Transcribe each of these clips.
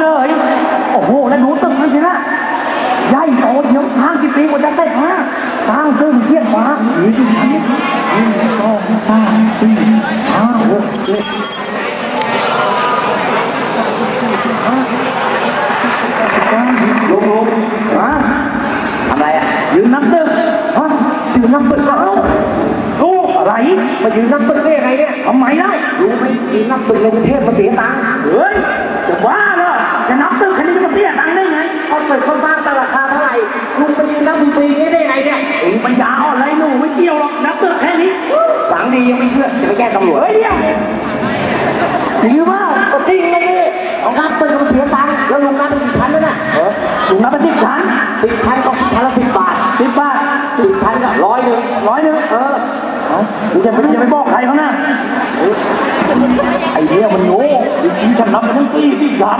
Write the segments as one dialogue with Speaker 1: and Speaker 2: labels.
Speaker 1: เลย โอ้โห แล้วดูตึกนั่นสินะใหญ่โตเฉียวช้างกี่ปีกว่าจะเสร็จฮะสร้างซึ่งเทียนฟ้าหรือที่นึ่งสองสามสี่ห้าหกเจ็ดลุงลุงฮะทำอะไรอะยืนนับตึกฮะยืนนับตึกแล้วลูกอะไรมายืนนับตึกได้ยังไงเนี่ยทำไมล่ารู้ไหมยืนนับตึกในกรุงเทพมาเสียตังค์เฮ้ยจะบ้า ได้ไงเขาตึกเขาสร้างตั้งราคาเท่าไหร่ลุงไปยืนนับฟรีๆได้ยังไงเนี่ยเองปัญญาอ่อนไรหนูไม่เกี่ยวหรอกนับตึกแค่นี้หลังดียังไม่เชื่อจะไปแก้ตำรวจเฮ้ยเดี๋ยวจริงหรือเปล่าก็จริงเลยดิเอานับตึกมาเสียตังค์แล้วลุงนับเป็นกี่ชั้นแล้วน่ะลุงนับเป็นสิบชั้นสิบชั้นก็ชั้นละสิบบาทสิบบาทสิบชั้นก็ร้อยหนึ่งร้อยหนึ่งเออเอากูจะไปจะไปบอกใครเขานะเออไอ้เนี่ยมันโง่จริงๆฉันนับไปทั้งสี่สิบชั้น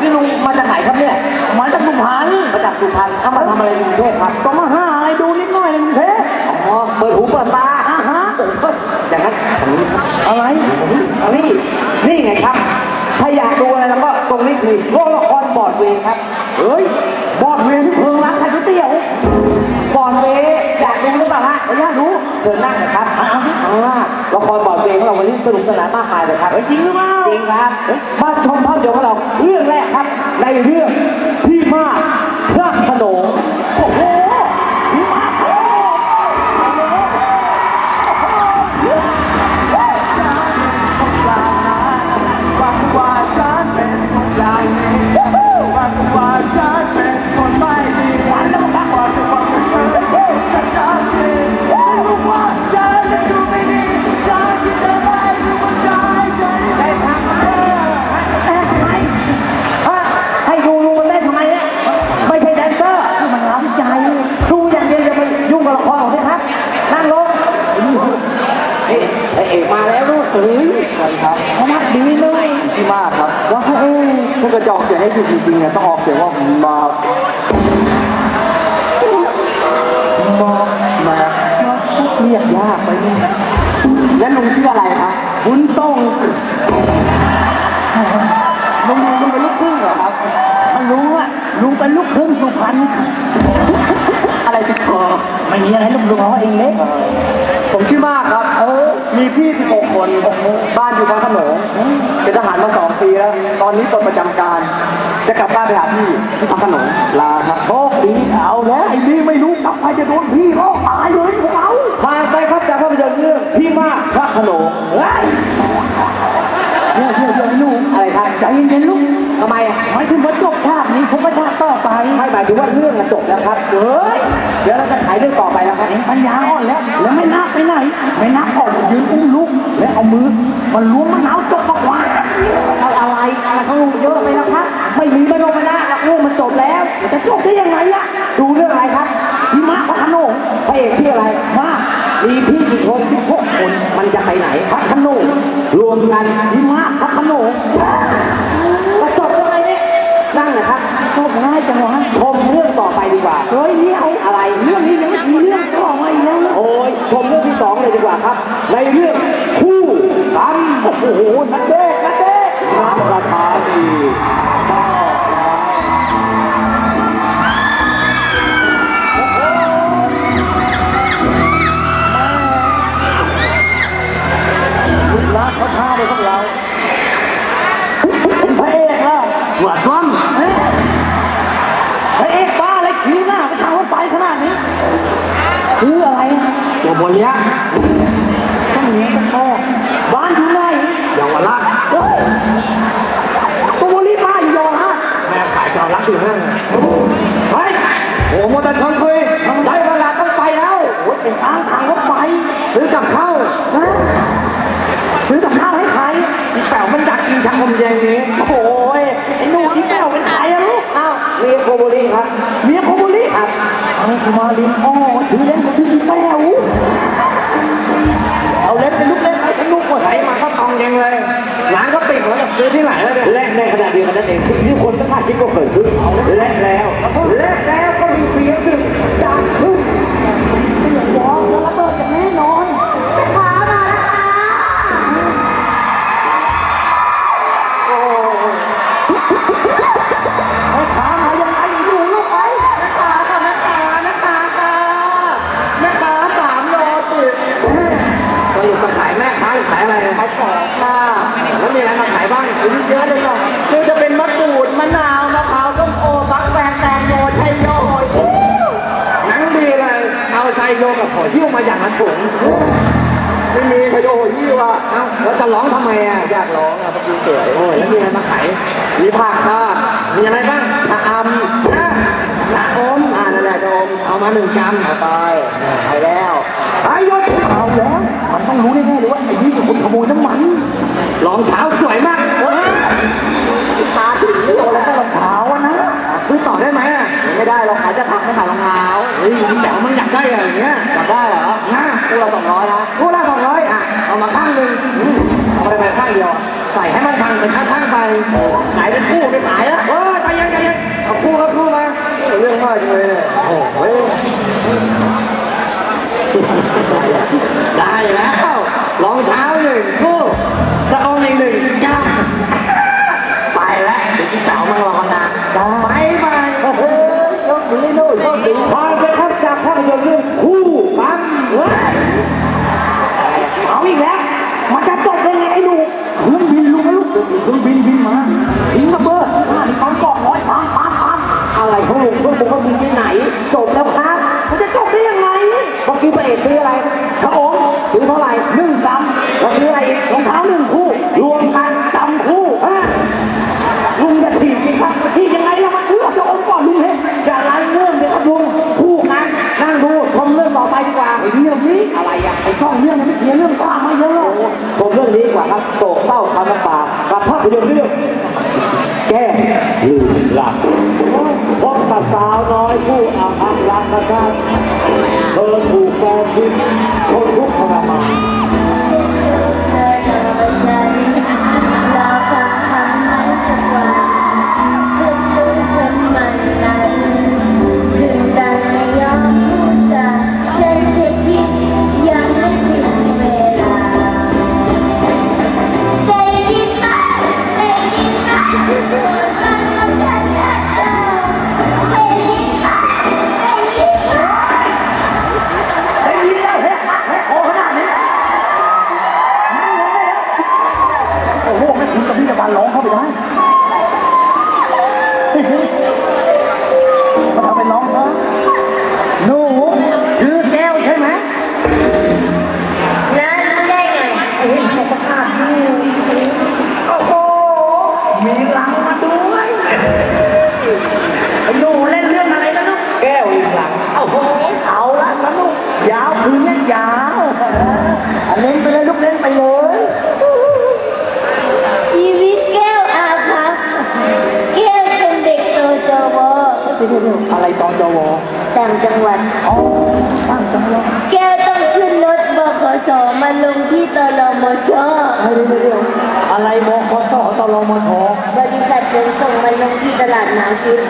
Speaker 2: นี่ลุงมาจากไหนครับเนี่ย
Speaker 1: มาจากสุพรรณ
Speaker 2: มาจากสุพรรณเข้ามาทำอะไรในกรุงเทพครับ
Speaker 1: ก็มาหาอะไรดูนิดหน่อยในกรุงเทพ
Speaker 2: อ๋อ เปิดหูเปิดตา
Speaker 1: อ่าฮะ
Speaker 2: โอ้โหอย่างนั้นทางนี้ครับ
Speaker 1: อะไร
Speaker 2: ตรงนี้อันนี้นี่ไงครับ ถ้าอยากดูอะไรแล้วก็ตรงนี้คือโรงละครบอร์ดเวย์ครับ
Speaker 1: เฮ้ย บอดเวรที่เพิงร้านขายก๋วยเตี๋ยว
Speaker 2: บอร์ดเวย์อยากดูหรือเปล่าฮะ
Speaker 1: อยากรู้
Speaker 2: เชิญนั่งนะครับ
Speaker 1: อ่า
Speaker 2: อ่าละครบอร์ดเวย์ ของเราวันนี้สนุกสนานมากมายเลยครับ
Speaker 1: เฮ้ยจริงหรือเปล่า
Speaker 2: จริงครับมาชมภาพยนตร์ของเราเรื่องแรกครับ ในเรื่องพี่มากพระ
Speaker 1: เอ๊ะพระ
Speaker 2: เอกมาแล้วลูกเอ้ย
Speaker 1: สวัสดีครับ
Speaker 2: สวัสดีเลย
Speaker 1: ชื่อมากครับ ว่าเอ๊ะถ้าเกิดจะออกเสียงให้ถูกจริงๆเนี่ยต้องออกเสียงว่ามามามาเรียกยากไปนี่
Speaker 2: แล้วลุงชื่ออะไรครับ
Speaker 1: บุญส่งลุงลุงเป็นลูกครึ่งเหรอครับลุงอะลุงเป็นลูกครึ่งสุพรรณ
Speaker 2: อะไรติดคอ
Speaker 1: ไม่มีอะไรลุงลุงเขาเองเล็ก
Speaker 2: ผมชื่อมากครับเออ
Speaker 1: มีพี่ 16 คน
Speaker 2: บ้านอยู่พระโขนงเป็นทหารมาสองปีแล้ว ตอนนี้ปลดประจำการ จะกลับบ้านไปหาพี่ที่พระโขนง
Speaker 1: ลาครับโชคดีเอาแล้วไอ้นี่ไม่รู้กลับไปจะโดนพี่เขาตายเลยพวกเรา
Speaker 2: ผ่านไปครับจากภาพยนตร์เรื่องพี่มากพระโขนง
Speaker 1: เฮ้ยเดี๋ยวเดี๋ยวเดี๋ยวไอ้หนุ่ม
Speaker 2: อะไรครับ
Speaker 1: ใจเย็นๆลูก
Speaker 2: ทำไมอะ
Speaker 1: หมายถึงว่าจบชาตินี้ผมก็ชาติต่อไป
Speaker 2: ให้หมายถึงว่าเรื่องมันจบแล้วครับ
Speaker 1: เฮ้ย
Speaker 2: เดี๋ยวเราจะฉายเรื่องต่อไปแล้วครับ
Speaker 1: เองปัญญาอ่อนแล้ว แล้วไม่นับไปไหน ไม่นับออกมายืนอุ้มลูก แล้วเอามือมันล้วงมะนาวจกมาวาง
Speaker 2: เอาอะไรอะไรของลุงเยอะไปแล้วครับ ไม่มีมโนมนาหลักเรื่องมันจบแล้ว
Speaker 1: จะจบได้ยังไงล่ะ
Speaker 2: ดูเรื่องอะไรครับ
Speaker 1: พี่มาพระโขนง
Speaker 2: พระเอกชื่ออะไร
Speaker 1: มา
Speaker 2: มีพี่กี่คนสิบหกคนมันจะไปไหน
Speaker 1: พระโขนง
Speaker 2: รวมกัน
Speaker 1: พี่มาพระโขนง
Speaker 2: จะจบยังไงเนี่ยนั่งนะครับ
Speaker 1: จบง่ายจังวะ
Speaker 2: ชมเรื่องต่อไปดีกว่า
Speaker 1: เฮ้ยเดี๋ยว
Speaker 2: อะไร
Speaker 1: เรื่องนี้ยังไม่ทีเรื่องสองอะไรแล้วนะ
Speaker 2: โอ้ยชมเรื่องที่สองเลยดีกว่าครับ ในเรื่องคู่กรรม
Speaker 1: โอ้โหนักเด็กนักเด็ก
Speaker 2: รับประทานดี
Speaker 1: ลุกเขาท่าเลยพวกเราพระเอกล่ะ
Speaker 2: หวัดร้อน
Speaker 1: เฮ้ยพระเอกบ้าอะไรคิ้วหน้าไปช่างรถไฟขนาดนี้ชื่ออะไร
Speaker 2: ตัวบน เนี้ย
Speaker 1: ต้องเลี้ยงกันพ่อบ้านอยู่ไหน
Speaker 2: เยาวราช
Speaker 1: เฮ้ยตัวบริบ้านอยู่ยอฮะ
Speaker 2: แม่ขายจอรักอยู่ห้าง
Speaker 1: เฮ้ย
Speaker 2: โอ้โมอเตอร์ชนคุยได้เวลาต้องไปแล้ว
Speaker 1: โอ้ยเป็นทางทางรถไฟ
Speaker 2: ซื้อกับข้าว
Speaker 1: ฮะซื้อกับข้าวให้ใคร
Speaker 2: อีแป๋วมันอยากกินชาคมเย็นนี้
Speaker 1: โอ้โหยไอ้หนูที่เจ้าเป็นใครอะลูก
Speaker 2: อ้าวเรียกโกโบลีครับ
Speaker 1: เมียโคบุรี
Speaker 2: ครับ
Speaker 1: เอาคุมาลินอ๋อชื่อเล่นเขาชื่อ อ
Speaker 2: งยังเลย ร้านก็ปิดแล้วจะซื้อที่ไหนแล้วเนี่ยแลกในขณะเดียวกันนั่นเองสิ่งที่คนไม่คาดคิดก็เกิดขึ้นแลกแล้ว แลกแล้วก็มีเสียงหนึ่งดังขึ้น กับขอยิ้วมาอย่างละถุงไม่มีชัยโยโหยยิ้วอะเอ้าแล้วจะร้องทำไมอะอยากร้องอะเมื่อกี้สวยโอ้ยแล้วมีอะไรมาขายมีผักค่ะมีอะไรบ้างชะอำชะชะอมอ่านั่นแหละชะอมเอามาหนึ่งกรัมเอาไปไปแล้วไปยศ
Speaker 1: เอาแล้วมันต้องรู้แน่ๆเลยว่าไอ้นี่เป็นคนขโมยน้ำมัน
Speaker 2: รองเท้าสวยมากเฮ้ย
Speaker 1: ตาถึงโแล้วก็รองเท้าอะนะ
Speaker 2: ซื้อต่อได้ไหมอะ
Speaker 1: ไม่ได้เราขายจะพัก
Speaker 2: ฮ้ยมึงแต่ว่ามึงอยากได้อะไรอย่างเงี้ย
Speaker 1: อยากได้เหรอ
Speaker 2: นะ
Speaker 1: คู่ละสองร้อยนะ
Speaker 2: คู่ละสองร้อยอะเอามาข้างหนึ่งอืมเอาไปไปข้างเดียวอะใส่ให้มันพังเป็นข้างๆไป
Speaker 1: ขายเป็นคู่ไม่ขายแล้ว
Speaker 2: เออใจเย็นใจเย็นเอาคู่ครับคู่มา
Speaker 1: เรื่องมากจังเลยเนี่ย
Speaker 2: โอ้โหได้แล้วรองเท้าหนึ่งคู่สะอองอีกหนึ่งจ้าไปแล้วเดี๋ยวพี่เต๋ามัน จ
Speaker 1: บแล้วครับมันจะจบได้ยังไงเมื่อกี้พระเอกซื้ออะไรชะอมซื้อเท่าไหร่หนึ่งกำแล้วซื้ออะไรอีกรองเท้าหนึ่งคู่ รวมกันกำคู่ฮะลุงจะฉีกสิครับฉีกยังไงล่ะมาซื้อชะอมก่อนลุงเห็นอย่าลันเรื่องเลยครับลุงคู่กันนั่งดูชมเรื่องต่อไปดีกว่าไอ้เรื่องนี้อะไรอะไอ้ซ่องเรื่องมันไม่เคลียร์เรื่องสร้างมาเยอะหรอกชมเรื่องนี้ดีกว่าครับโศกเศร้าคำน้ำตากับภาพยนตร์เรื่องแก้ลืมหลั ผู้อาภัพรักนะครับเธอถูกแฟนทิ้งทนทุกข์ทร
Speaker 3: ยาว
Speaker 1: คืนเนี้ยยาวเล่นไปเลยลูกเล่นไปเลย
Speaker 3: ชีวิตแก้วอาภัพแก้วเป็นเด็กโตจว
Speaker 1: เดี๋ยวเดี๋ยวเดี๋ยวอะไรตอนจว
Speaker 3: ต่างจังหวัด
Speaker 1: อ๋อตั้งจังเลย
Speaker 3: แก้วต้องขึ้นรถบขสมาลงที่ตลมช
Speaker 1: เดี๋ยวเดี๋ยวเดี๋ยวอะไรมคสตลมช
Speaker 3: บริษัทขนส่งมาลงที่ตลาดน้ำชิด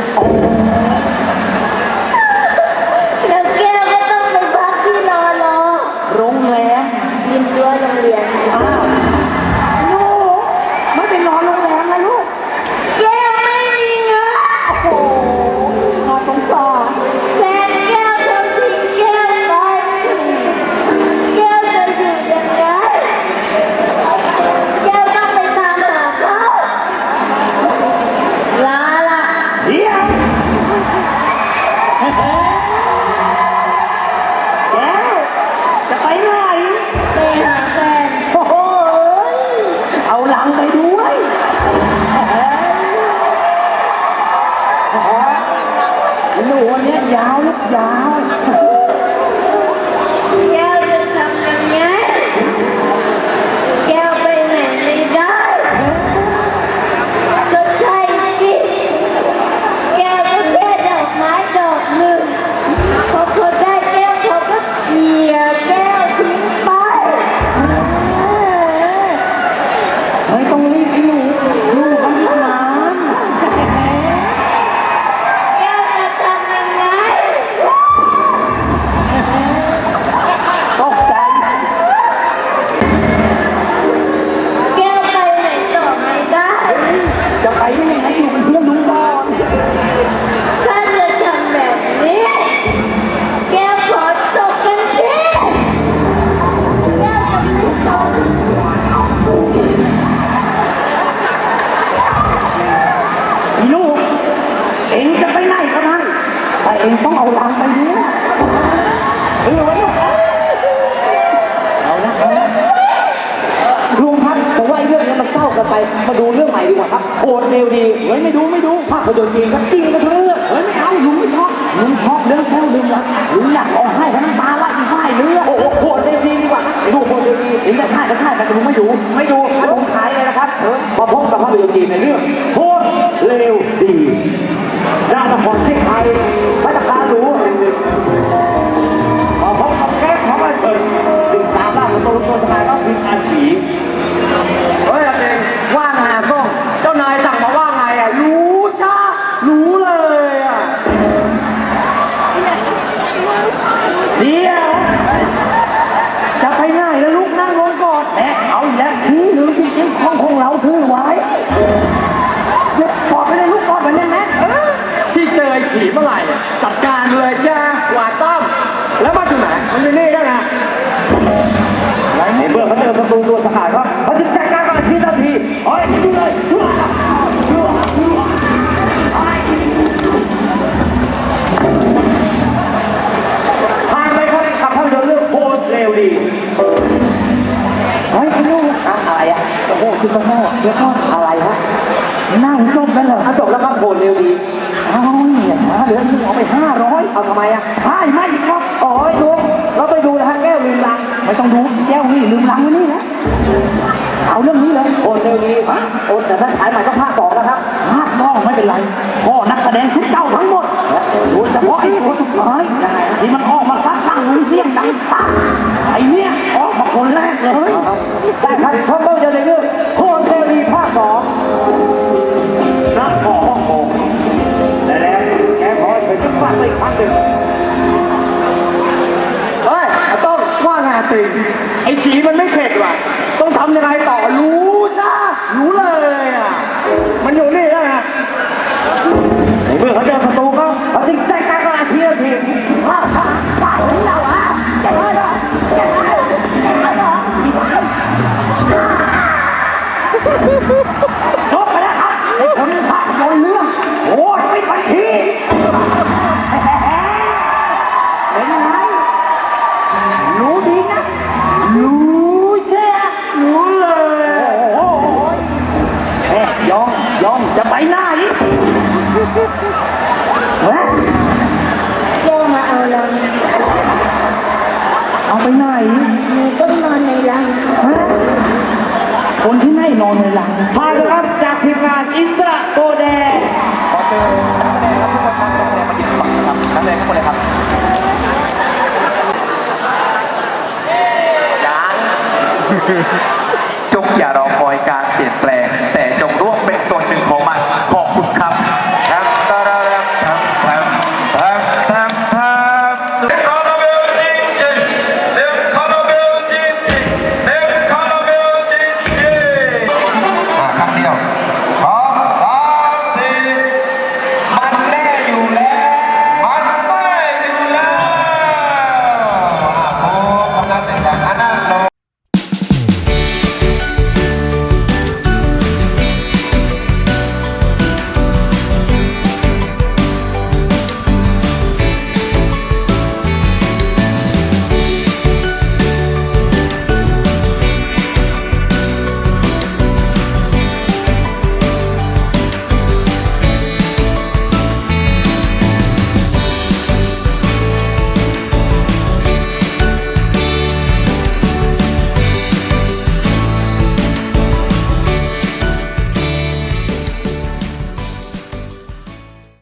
Speaker 1: มาดูเรื่องใหม่ดีกว่าครับโหดเร็วดีเฮ้ยไม่ดูไม่ดูภาพยนตร์จีนครับจริงกันทั้งเรื่องเฮ้ยไม่เอาลุงไม่ชอบลุงชอบเรื่องแค่ลุงรักลุงอยากร้องไห้ทั้งน้ำตาไหลไส้เลือดโอ้โหโหดเร็วดีดีกว่าไอ้ดูโหดเร็วดีถึงจะใช่ก็ใช่แต่ลุงไม่ดูไม่ดูถ้าลุงใช้เลยนะครับมาพบกับภาพยนตร์จีนในเรื่องโหดเร็วดีราชพรเทพไทยพัฒนาหรูแห่งห นี่ยช้า
Speaker 2: เห
Speaker 1: ลือมึงเอา
Speaker 2: ไป
Speaker 1: ห้าร้อยเอาทำไมอะใช่ไม่อีกครับโอ้ยดูเราไปดูนะฮะแก้วลืมลังไม่ต้องดูแก้วนี่ลืมลังไว้นี่นะเอาเรื่องนี้เลยโหดเร็วดีฮะโอ้แต่ถ้าฉายใหม่ต้องภาคสองนะครับภาคสองไม่เป็นไรพ่อนักแสดงชุดเจ้าทั้งหมดโดยเฉพาะไอ้ตัวสุดท้ายที่มันออกมาซัดตั้งมือเสียงดังปังไอ้เนี่ยออกมาคนแรกเลยได้ครับชมภาพยนตร์ในเรื่องโคตร ไอ้
Speaker 2: ฉีมันไม่เข็ดว่ะ ต้องทำยังไงต่อรู้จ้ารู้เลยอะ มันอยู่นี่ได้ไง
Speaker 1: ในเมื่อเขาเจอศัตรูเขาเขาจึงใจกลางกระชีทันทีว้าวว้าวถึงเราอะจะได้เหรอจะได้เหรอจะได้เหรอ ในหลังพานะครับจากทีมงานอิสระโกแดง
Speaker 4: ขอเชิญนักแสดงครับทุกคนครับนักแสดงมายืนฝั่งนะครับนักแสดงทุกคนเลยครับยังจงอย่ารอคอยการเปลี่ยนแปลง